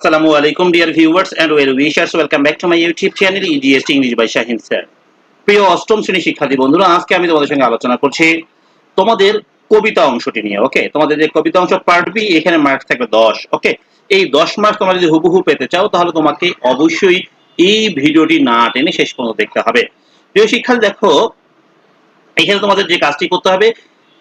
Assalamu alaikum, dear viewers, and well wishers. Welcome back to my YouTube channel EGS English by Shahin sir. প্রিয় অষ্টম শ্রেণি শিক্ষার্থী বন্ধুরা, আজকে আমি তোমাদের সঙ্গে আলোচনা করছি তোমাদের কবিতা অংশটি নিয়ে ওকে তোমাদের যে কবিতা অংশ পার্ট বি এখানে মার্কস থাকবে দশ ওকে এই দশ মার্কস তোমরা যদি হুবহু পেতে চাও, তাহলে তোমাকে অবশ্যই এই ভিডিওটি না টেনে শেষ পর্যন্ত দেখতে হবে। প্রিয় শিক্ষার্থী, দেখো, এখানে তোমাদের যে কাজটি করতে হবে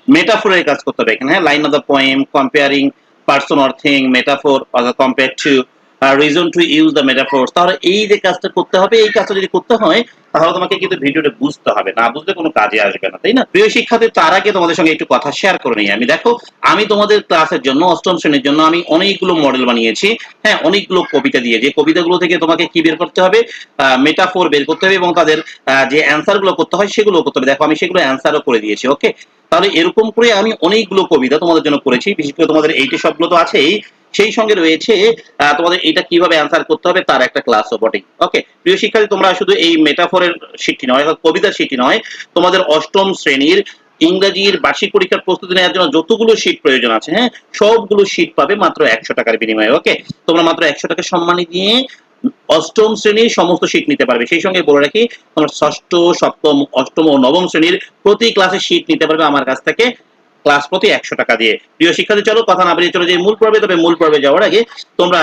মেটাফোরের কাজ করতে হবে এখানে হ্যাঁ? Line of the poem comparing person or thing metaphor compare to reason to use the metaphor তাহলে এই যে কাজটা করতে হবে, এই কাজটা যদি করতে হয়, তাহলে তোমাকে কিন্তু ভিডিওটা বুঝতে হবে। না বুঝলে কোনো কাজে আসবে না, তাই না? প্রিয় শিক্ষার্থী, তার আগে তোমাদের সঙ্গে একটু কথা শেয়ার করে নিই। আমি দেখো, আমি তোমাদের ক্লাসের জন্য, অষ্টম শ্রেণির জন্য আমি অনেকগুলো মডেল বানিয়েছি। হ্যাঁ অনেকগুলো কবিতা দিয়ে। যে কবিতাগুলো থেকে তোমাকে কি বের করতে হবে? মেটাফোর বের করতে হবে এবং তাদের যে অ্যান্সারগুলো করতে হয় সেগুলো করতে হবে। দেখো, আমি সেগুলো অ্যান্সারও করে দিয়েছি ওকে তাহলে এরকম করে আমি অনেকগুলো কবিতা তোমাদের জন্য করেছি। বিশেষ করে তোমাদের এইটি সবগুলো তো আছেই। সেই সঙ্গে রয়েছে তোমাদের এটা কীভাবে অ্যান্সার করতে হবে তার একটা ক্লাসও বটেই ওকে প্রিয় শিক্ষার্থী, তোমরা শুধু এই মেটাফোরের শিটটি নয়, অর্থাৎ কবিতার শিটটি নয়, তোমাদের অষ্টম শ্রেণির ইংরেজির বার্ষিক পরীক্ষার প্রস্তুতি নেওয়ার জন্য যতগুলো শীট প্রয়োজন আছে হ্যাঁ সবগুলো শীট পাবে মাত্র একশো টাকার বিনিময়ে ওকে তোমরা মাত্র একশো টাকা সম্মানী দিয়ে অষ্টম শ্রেণির সমস্ত শীট নিতে পারবে। সেই সঙ্গে বলে রাখি, তোমরা ষষ্ঠ, সপ্তম, অষ্টম ও নবম শ্রেণির প্রতি ক্লাসে শীট নিতে পারবে আমার কাছ থেকে। ক্লাস প্রতি একশো টাকা দিয়ে। প্রিয় শিক্ষার্থী, চলো কথা না বেরিয়ে চলো যে মূল পর্বে, তবে মূল পর্বে যাওয়ার আগে তোমরা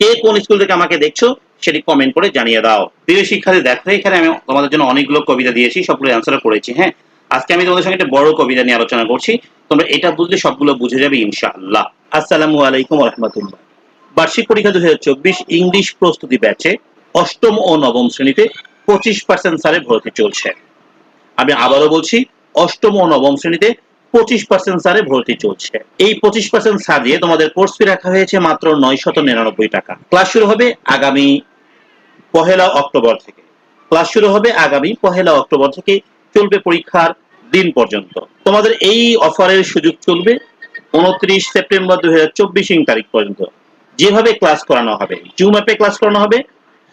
কে কোন স্কুল থেকে আমাকে দেখছ সেটি কমেন্ট করে জানিয়ে দাও। প্রিয় শিক্ষার্থী, দেখো এখানে আমি তোমাদের জন্য অনেকগুলো কবিতা দিয়েছি সবগুলো অ্যান্সার করেছি হ্যাঁ? আজকে আমি তোমাদের সঙ্গে একটা বড় কবিতা নিয়ে আলোচনা করছি। তোমরা এটা বুঝলে সবগুলো বুঝে যাবে, ইনশাআল্লাহ। আসসালামু আলাইকুম রহমতুল্লাহ। বার্ষিক পরীক্ষা দু হাজার চব্বিশ ইংলিশ প্রস্তুতি ব্যাচে অষ্টম ও নবম শ্রেণীতে পঁচিশ পার্সেন্ট সারে ভর্তি চলছে। আমি আবারও বলছি, অষ্টম ও নবম শ্রেণীতে পঁচিশ পার্সেন্ট সারে ভর্তি চলছে। এই পঁচিশ পার্সেন্ট সার দিয়ে তোমাদের কোর্স ফি রাখা হয়েছে মাত্র নয় শত নিরানব্বই টাকা। ক্লাস শুরু হবে আগামী পহেলা অক্টোবর থেকে। ক্লাস শুরু হবে আগামী পহেলা অক্টোবর থেকে চলবে পরীক্ষার দিন পর্যন্ত। তোমাদের এই অফারের সুযোগ চলবে উনত্রিশ সেপ্টেম্বর দুই হাজার চব্বিশ তারিখ পর্যন্ত। যেভাবে ক্লাস করানো হবে জুম অ্যাপে ক্লাস করানো হবে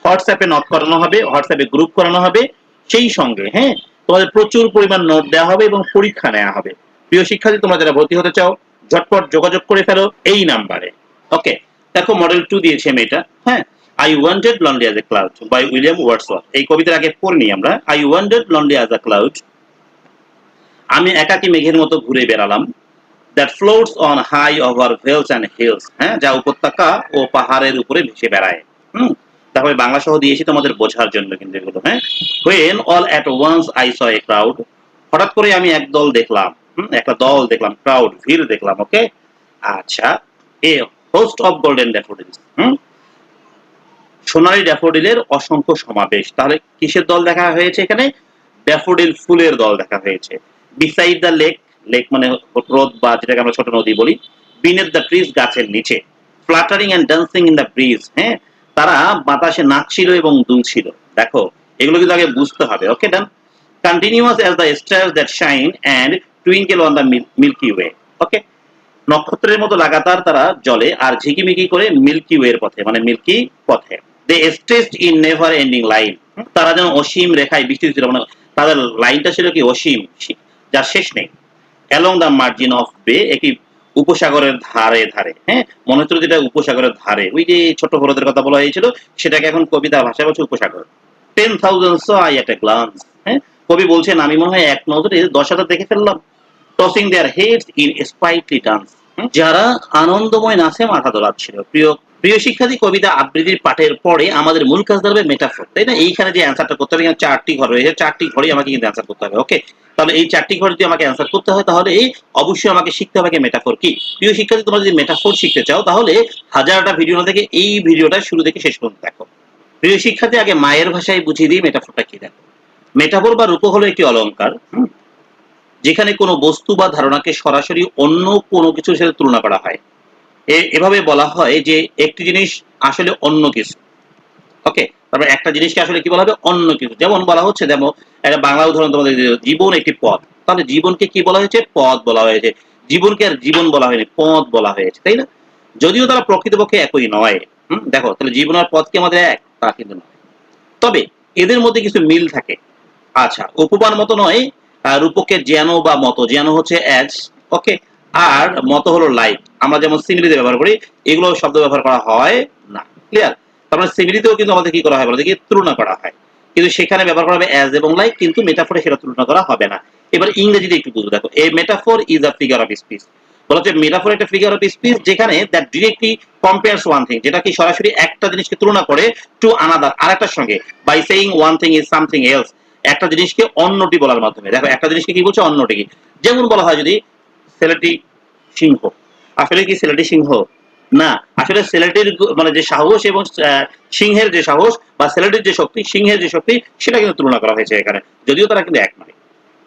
হোয়াটসঅ্যাপে নক করানো হবে হোয়াটসঅ্যাপে গ্রুপ করানো হবে, সেই সঙ্গে হ্যাঁ? তোমাদের প্রচুর পরিমাণ নোট দেওয়া হবে এবং পরীক্ষা নেওয়া হবে। প্রিয় শিক্ষার্থী, তোমরা যারা ভর্তি হতে চাও, ঝটপট যোগাযোগ করে ফেলো এই নাম্বারে। ওকে, দেখো মডেল টু দিয়েছি আমি এটা হ্যাঁ? I wandered lonely as a cloud by William Wordsworth এই কবিতার আগে পড়নি আমরা। I wandered lonely as a cloud আমি একাকী মেঘের মতো ঘুরে বেড়ালাম? That floats on high over vales and hills হ্যাঁ? যা উপত্যকা ও পাহাড়ের উপরে ভেসে বেড়ায়। হুম? তারপরে বাংলা সহ দিয়েছি তোমাদের বোঝার জন্য কিন্তু এগুলো হ্যাঁ? When all at once I saw a crowd হঠাৎ করে আমি একদল দেখলাম। একটা দল দেখলাম ক্রাউড ভিড় দেখলাম ওকে আচ্ছা a host of golden daffodils hmm? সোনালী ড্যাফোডিলের অসংখ্য সমাবেশ, তাহলে কিসের দল দেখা হয়েছে এখানে? ড্যাফোডিল ফুলের দল দেখা হয়েছে। বিসাইড দ্য লেক লেক মানে হ্রদ বা যেটাকে আমরা ছোট নদী বলি বিনেথ দ্য ট্রিজ গাছের নিচে। Fluttering and dancing in the breeze হ্যাঁ? তারা বাতাসে নাচছিল এবং দুলছিল। দেখো, এগুলো কিন্তু আগে বুঝতে হবে okay done continuous as the stars that shine and twinkle on the Milky Way okay নক্ষত্রের মতো লাগাতার তারা জলে আর ঝিকিমিকি করে মিল্কি ওয়ের পথে মানে মিল্কি পথে। They stretched in never ending line তারা যেন অসীম রেখায় বিস্তৃত ছিল মানে তাদের লাইনটা ছিল কি অসীম যার শেষ নেই। অ্যালং দ্য মার্জিন অফ বে একটি উপসাগরের ধারে ধারে হ্যাঁ? মনে হচ্ছিল যেটা উপসাগরের ধারে। ওই যে ছোট হ্রদের কথা বলা হয়েছিল, সেটাকে এখন কবিতা ভাষায় বলছে উপসাগর। Ten thousand I at a glance হ্যাঁ? কবি বলছেন, আমি মনে হয় এক নজরে দশ হাজার দেখে ফেললাম। Tossing their heads in sprightly dance যারা আনন্দময় নাচে মাথা দোলাচ্ছিল। প্রিয় প্রিয় শিক্ষার্থী কবিতা আবৃত্তির পাঠের পরে আমাদের মূল কাজ দাঁড়াবে মেটাফোর তাই না? এইখানে যে অ্যান্সারটা করতে হবে এখানে চারটি ঘর রয়েছে চারটি ঘরে আমাকে কিন্তু অ্যান্সার করতে হবে ওকে তাহলে এই চারটি ঘরে যদি আমাকে অ্যান্সার করতে হয় তাহলে অবশ্যই আমাকে শিখতে হবে মেটাফোর কি? প্রিয় শিক্ষার্থী তোমরা যদি মেটাফোর শিখতে চাও তাহলে হাজারটা ভিডিও না থেকে এই ভিডিওটা শুরু থেকে শেষ পর্যন্ত দেখো। প্রিয় শিক্ষার্থী আগে মায়ের ভাষায় বুঝিয়ে দিই মেটাফোরটা কি দেখো। মেটাফোর বা রূপ হলো একটি অলংকার হুম, যেখানে কোনো বস্তু বা ধারণাকে সরাসরি অন্য কোনো কিছুর সাথে তুলনা করা হয়। এভাবে বলা হয় যে একটি জিনিস আসলে অন্য কিছু। ওকে? তারপর একটা জিনিসকে আসলে কি বলা হবে? অন্য কিছু। যেমন বলা হচ্ছে যেমন একটা বাংলা উদাহরণ তোমাদের জীবন একটি পথ। তাহলে জীবনকে কি বলা হয়েছে? পথ বলা হয়েছে। জীবনকে আর জীবন বলা হয়নি, পথ বলা হয়েছে, তাই না? যদিও তারা প্রকৃতপক্ষে একই নয়। হম? দেখো, তাহলে জীবন আর পথ কি আমাদের এক? তা কিন্তু নয়। তবে এদের মধ্যে কিছু মিল থাকে। আচ্ছা উপমান মতো নয় রূপকের জ্ঞান বা মতো জ্ঞান হচ্ছে অ্যাজ ওকে আর মতো হলো লাইক আমরা যেমন সিমিলিতে ব্যবহার করি, এগুলো শব্দ ব্যবহার করা হয় না। ক্লিয়ার তার মানে সিমিলিতেও কিন্তু আমাদের কি করা হয় বলে দেখি, তুলনা করা হয়। কিন্তু সেখানে ব্যবহার করা হবে অ্যাজ এবং লাইক কিন্তু মেটাফোরে সেটা তুলনা করা হবে না। এবার ইংরেজিতে একটু বুঝব দেখো। এই metaphor is a figure of speech বলা হচ্ছে মেটাফোর একটা ফিগার অফ স্পিচ যেখানে that directly compares one thing যেটা কি সরাসরি একটা জিনিসকে তুলনা করে টু আনাদার আরেকটার সঙ্গে by saying one thing is something else একটা জিনিসকে অন্যটি বলার মাধ্যমে। দেখো, একটা জিনিসকে কি বলছে, অন্যটি কি? যেমন বলা হয় যদি ছেলেটি সিংহ। আসলে কি ছেলেটি সিংহ? না। আসলে ছেলেটির মানে যে সাহস এবং সিংহের যে সাহস বা ছেলেটির যে শক্তি, সিংহের যে শক্তি, সেটা কিন্তু তুলনা করা হয়েছে এখানে। যদিও তারা কিন্তু এক নয়।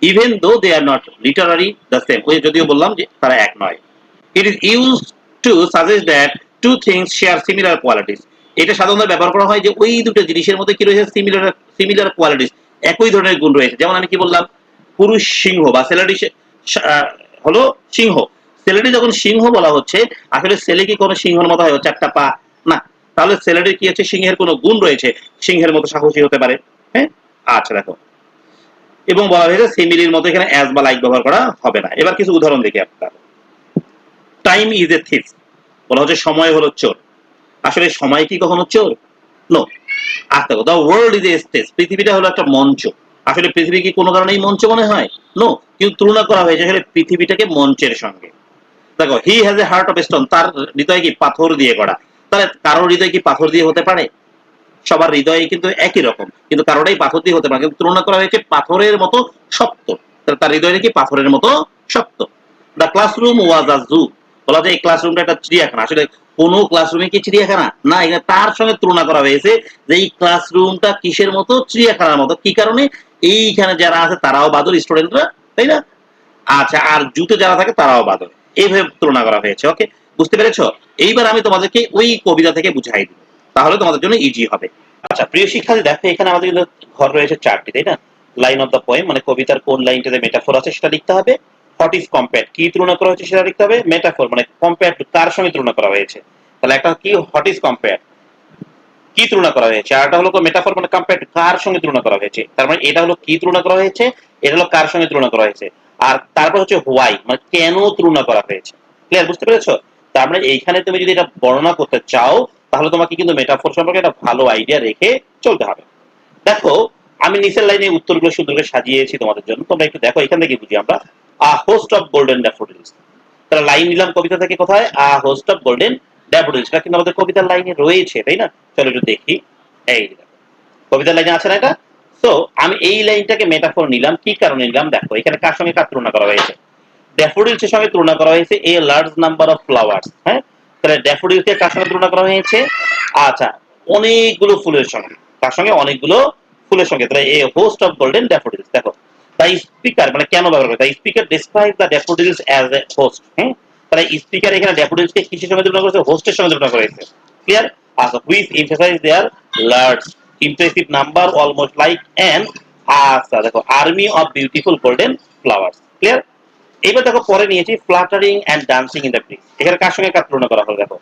Even though they are not literally the same ওই যদিও বললাম যে তারা এক নয়। It is use to suggest that two things share similar qualities এটা সাধারণত ব্যবহার করা হয় যে ওই দুটো জিনিসের মধ্যে কি রয়েছে? সিমিলার সিমিলার কোয়ালিটিস একই ধরনের গুণ রয়েছে। যেমন আমি কি বললাম? পুরুষ সিংহ বা ছেলেটি সে- সা- আহ, হলো সিংহ। ছেলেটি যখন সিংহ বলা হচ্ছে আসলে ছেলে কি কোনো সিংহের মতো হয়? চারটা পা? না। তাহলে ছেলেটির কি হচ্ছে? সিংহের কোনো গুণ রয়েছে। সিংহের মতো সাহসী হতে পারে। হ্যাঁ? আচ্ছা দেখো। এবং বলা হয়েছে সিমিলির মতো এখানে অ্যাজ বা লাইক ব্যবহার করা হবে না। এবার কিছু উদাহরণ দেখি আপনার টাইম ইজ এ থিফ বলা হচ্ছে সময় হলো চোর। আসলে সময় কি কখনো চোর? নো আচ্ছা the world is a stage পৃথিবীটা হলো একটা মঞ্চ। আসলে পৃথিবী কি কোনো কারণেই মঞ্চ মনে হয়? নো কিন্তু তুলনা করা হয়েছে আসলে পৃথিবীটাকে মঞ্চের সঙ্গে। দেখো he has a heart of stone তার হৃদয় কি পাথর দিয়ে গড়া? তাহলে কারোর হৃদয় কি পাথর দিয়ে হতে পারে? সবার হৃদয় কিন্তু একই রকম। কিন্তু কারোটাই পাথর দিয়ে হতে পারে কিন্তু তুলনা করা হয়েছে পাথরের মতো শক্ত। তার হৃদয় কি পাথরের মতো শক্ত? দ্য ক্লাসরুম ওয়াজ আ জু বলা যায় এই ক্লাসরুমটা একটা চিড়িয়াখানা। আসলে কোন ক্লাসরুমে কি চিড়িয়াখানা? না, এখানে তার সঙ্গে তুলনা করা হয়েছে যে এই ক্লাসরুমটা কিসের মতো, চিড়িয়াখানার মতো। কি কারণে? এইখানে যারা আছে তারাও বাদর স্টুডেন্টরা তাই না? আচ্ছা আর জুতে যারা থাকে তারাও বাদর এইভাবে তুলনা করা হয়েছে ওকে বুঝতে পেরেছ? এইবার আমি তোমাদেরকে ওই কবিতা থেকে বুঝাই দিব। তাহলে তোমাদের জন্য ইজি হবে। আচ্ছা প্রিয় শিক্ষার্থী, দেখো, এখানে আমাদের ঘর রয়েছে চারটি, তাই না? লাইন অফ দ্য পোয়েম মানে কবিতার কোন লাইনটাতে মেটাফোর আছে সেটা লিখতে হবে। হোয়াট ইজ কম্পেয়ার কি তুলনা করা হয়েছে সেটা লিখতে হবে? মেটাফোর মানে কম্পেয়ার টু কার সঙ্গে তুলনা করা হয়েছে। তাহলে একটা কি? হোয়াট ইজ কম্পেয়ার কি তুলনা করা হয়েছে? আর একটা হলো মেটাফোর মানে কম্পেয়ার কার সঙ্গে তুলনা করা হয়েছে। তার মানে এটা হলো কি তুলনা করা হয়েছে? এটা হলো কার সঙ্গে তুলনা করা হয়েছে? আর তারপর হচ্ছে হোয়াই মানে কেন তুলনা করা হয়েছে? ক্লিয়ার বুঝতে পেরেছ? তার মানে এইখানে তুমি যদি এটা বর্ণনা করতে চাও, তাহলে তোমাকে কিন্তু মেটাফর সম্পর্কে একটা ভালো আইডিয়া রেখে চলতে হবে। দেখো, আমি নিচের লাইনে উত্তরগুলো সুন্দর করে সাজিয়েছি তোমাদের জন্য। তোমরা একটু দেখো, এখান থেকে বুঝি আমরা। A host of golden daffodils তাহলে লাইন নিলাম কবিতা থেকে কোথায়? A host of golden daffodils কিন্তু আমাদের কবিতার লাইনে রয়েছে, তাই না? চলো একটু দেখি। এই কবিতার লাইনে আছে না এটা? সো আমি এই লাইনটাকে মেটাফোর নিলাম। কি কারণে নিলাম? দেখো, এখানে কার সঙ্গে কার তুলনা করা হয়েছে? ড্যাফোডিলস এর সঙ্গে তুলনা করা হয়েছে a large number of flowers হ্যাঁ? তাহলে ড্যাফোডিলস কে কার সঙ্গে তুলনা করা হয়েছে? আচ্ছা অনেকগুলো ফুলের সঙ্গে। তার সঙ্গে? অনেকগুলো ফুলের সঙ্গে। তাহলে a host of golden daffodils দেখো তাই স্পিকার মানে কেন ব্যবহার করে? তাই speaker describe the daffodils as a host হ্যাঁ তাহলে স্পিকার এখানে ড্যাফোডিলস কে কিসের সঙ্গে তুলনা করেছে? হোস্টের সঙ্গে তুলনা করেছে। ক্লিয়ার আচ্ছা which emphasize their large impressive number almost like an আচ্ছা দেখো army of beautiful golden flowers clear এবার দেখো, পরে নিয়েছি fluttering and dancing in the breeze এখানে কার সঙ্গে কার তুলনা করা হলো, দেখো?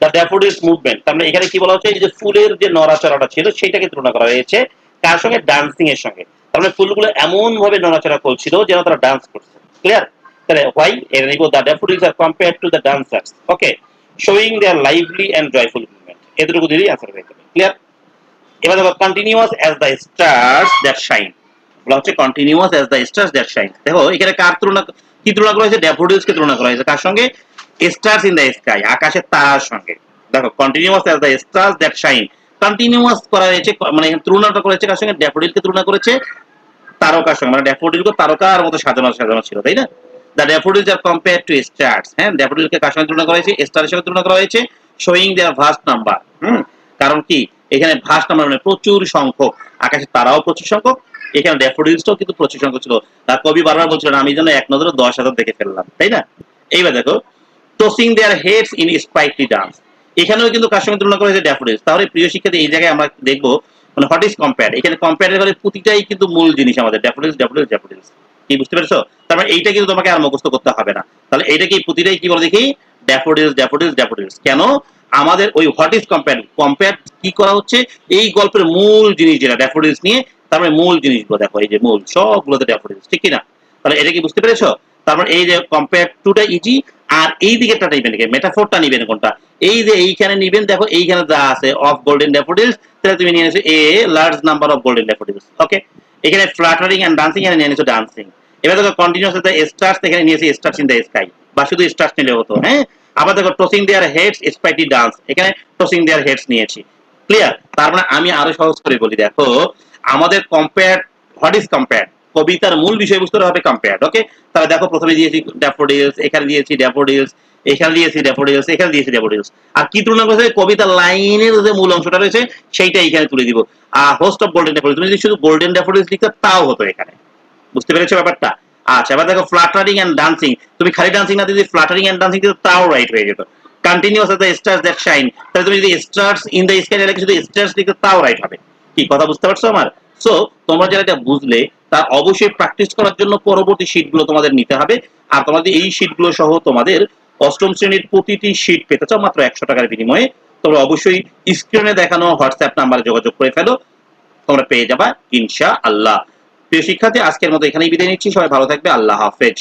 দ্য ড্যাফোডিলস মুভমেন্ট মানে এখানে কি বলা হচ্ছে? যে ফুলের যে নড়াচড়াটা ছিল সেটাকে তুলনা করা হয়েছে কার সঙ্গে? ডান্সিং এর সঙ্গে। মানে ফুলগুলো এমন ভাবে নড়াচড়া করছিল যেন তারা ডান্স করছে। ক্লিয়ার তাহলে হোয়াই এর নিব the daffodils are compared to the dancers okay showing their lively and joyful movement এতটুকু দিলেই আনসার হয়ে যাবে। ক্লিয়ার এবার দেখো continuous as the stars that shine বলা হচ্ছে continuous as the stars that shine দেখো, এখানে কার তুলনা, কি তুলনা করা হয়েছে? ড্যাফোডিলস কে তুলনা করা হয়েছে। কার সঙ্গে? স্টার্স ইন দ্য স্কাই আকাশের তারার সঙ্গে। দেখো continuous as the stars that shine continuous করা হয়েছে মানে তুলনাটা করেছে কার সঙ্গে? ড্যাফোডিল কে তুলনা করেছে তারকার সঙ্গে। মানে ড্যাফোডিল কে তারকার মতো সাজানো সাজানো ছিল, তাই না? The daffodils are compared to stars হ্যাঁ? ড্যাফোডিল কে কার সঙ্গে তুলনা করা হয়েছে? স্টারের সঙ্গে তুলনা করা হয়েছে। Showing their vast number hmm? কারণ কি? এখানে ভাস্ট নাম্বার মানে প্রচুর সংখ্যক। আকাশে তারাও প্রচুর সংখ্যক। এখানে ড্যাফোডিলসটাও কিন্তু প্রচুর সংখ্যক ছিল। তার কবি বারবার বলছিলেন, আমি যেন এক নজরে দশ হাজার দেখে ফেললাম তাই না? এইবার দেখো tossing their heads in sprightly dance এখানেও কিন্তু কার সঙ্গে তুলনা করা হয়েছে ড্যাফোডিলস তাহলে প্রিয় শিক্ষার্থী, এই জায়গায় আমরা দেখব মানে হোয়াট ইজ কম্পেয়ার এখানে কম্পেয়ার করে প্রতিটাই কিন্তু মূল জিনিস আমাদের ড্যাফোডিলস ড্যাফোডিলস ড্যাফোডিলস কি, বুঝতে পেরেছ? তার মানে এইটা কিন্তু তোমাকে আর মুখস্থ করতে হবে না। তাহলে এইটা কি, প্রতিটাই কি বলে দেখি? ড্যাফোডিলস ড্যাফোডিলস ড্যাফোডিলস কেন? আমাদের ওই হোয়াট ইজ কম্পেয়ার কম্পেয়ার কি করা হচ্ছে? এই গল্পের মূল জিনিস যেটা ড্যাফোডিলস নিয়ে, তার মানে মূল জিনিসগুলো দেখো, এই যে মূল, সবগুলোতে ড্যাফোডিলস ঠিক কি না তাহলে এটা কি বুঝতে পেরেছ? তারপর এই যে কম্পেয়ার টুটা ইজি আর এই দিকেরটা নিবেন মেটাফোরটা নিবেন কোনটা? এই যে এইখানে নিবেন, দেখো এইখানে যা আছে অফ গোল্ডেন ড্যাফোডিলস তাহলে তুমি নিয়ে নিয়েছো a large number of golden daffodils okay এখানে ফ্লাটারিং এন্ড ডান্সিং এখানে নিয়ে নিয়েছো ডান্সিং এবার দেখো কন্টিনিউয়াস দ্য স্টার্স এখানে নিয়েছি স্টার্স ইন দ্য স্কাই বা শুধু স্টার্স নিলে হতো হ্যাঁ? আবার দেখো tossing their heads sprightly dance এখানে টসিং দেয়ার হেডস নিয়েছি ক্লিয়ার তার মানে আমি আরও সহজ করে বলি, দেখো, আমাদের কম্পেয়ার হোয়াট ইজ কম্পেয়ার কবিতার মূল বিষয়বস্তুটা হবে কম্পেয়ার ওকে তাহলে দেখো প্রথমে দিয়েছি ড্যাফোডিলস এখানে দিয়েছি ড্যাফোডিলস এখানে দিয়েছি ড্যাফোডিলস এখানে দিয়েছি ড্যাফোডিলস আর কি তুলনা করেছে? কবিতার লাইনের যে মূল অংশটা রয়েছে সেইটা এখানে তুলে দিব। আর হোস্ট অফ গোল্ডেন ড্যাফোডিলস তুমি যদি শুধু গোল্ডেন ড্যাফোডিলস লিখতে তাও হতো এখানে। বুঝতে পেরেছ ব্যাপারটা? আচ্ছা এবার দেখো ফ্লাটারিং এন্ড ডান্সিং তুমি খালি ডান্সিং না যদি ফ্লাটারিং এন্ড ডান্সিং দিতে তাও রাইট হয়ে যেত। Continuous the stars that shine তাহলে তুমি যদি স্টার্স ইন দ্য স্কাই লিখে, শুধু স্টার্স লিখতে তাও রাইট হবে। কি, কথা বুঝতে পারছ আমার? সো তোমরা যারা এটা বুঝলে তা অবশ্যই প্র্যাকটিস করার জন্য পরবর্তী শীটগুলো তোমাদের নিতে হবে। আর তোমাদের এই শীটগুলো সহ তোমাদের অষ্টম শ্রেণির প্রতিটি শীট পেতে চাও মাত্র একশো টাকার বিনিময়ে। তোমরা অবশ্যই স্ক্রিনে দেখানো হোয়াটসঅ্যাপ নাম্বারে যোগাযোগ করে ফেলো। তোমরা পেয়ে যাবা ইনশা আল্লাহ প্রিয় শিক্ষার্থী, আজকের মতো এখানেই বিদায় নিচ্ছি। সবাই ভালো থাকবে। আল্লাহ হাফেজ।